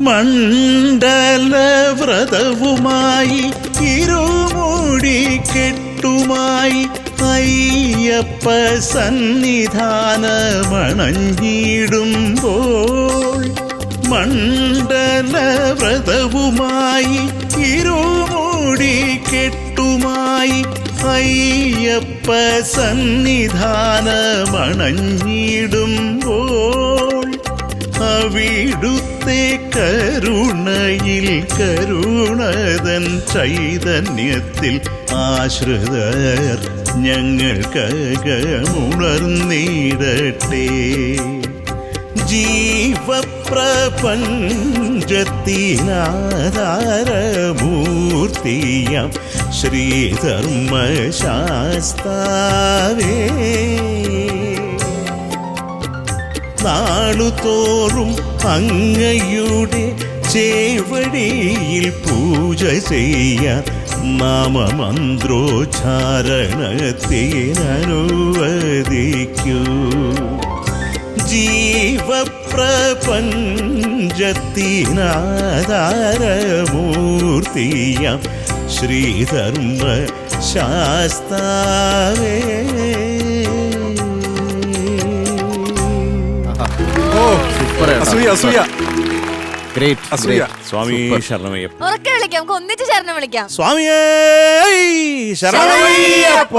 മണ്ഡലവ്രതവുമായി ഇരുമുടി കെട്ടുമായി അയ്യപ്പ സന്നിധാനമണഞ്ഞിടുമ്പോൾ മണ്ഡലവ്രതവുമായി ഇരുമുടി കെട്ടുമായി അയ്യപ്പ സന്നിധാനമണഞ്ഞിടുമ്പോൾ അവിടുത്തെ കരുണയിൽ കരുണതൻ ചൈതന്യത്തിൽ ആശ്രിതർ ഞങ്ങൾക്കകമുണർന്നിടട്ടെ ജീവപ്രപഞ്ചത്തിനാധാരമൂർത്തിയം ശ്രീധർമ്മശാസ്താവേ. നാളുതോറും അങ്ങയുടെ ചേവടിയിൽ പൂജ ചെയ്യാൻ നാമമന്ത്രോച്ചാരണത്തിനനുവദിക്കൂ. ജീവപ്രപഞ്ചത്തിനാധാരമൂർത്തിയ ശ്രീധർമ്മ ശാസ്താവേ അസൂയ അസൂയ ഗ്രേറ്റ് അസൂയ. സ്വാമി ശരണമയ്യപ്പ. ഉറക്കെ വിളിക്കാം. നമുക്ക് ഒന്നിച്ച് ശരണം വിളിക്കാം. സ്വാമിയേ ശരണമയ്യപ്പ.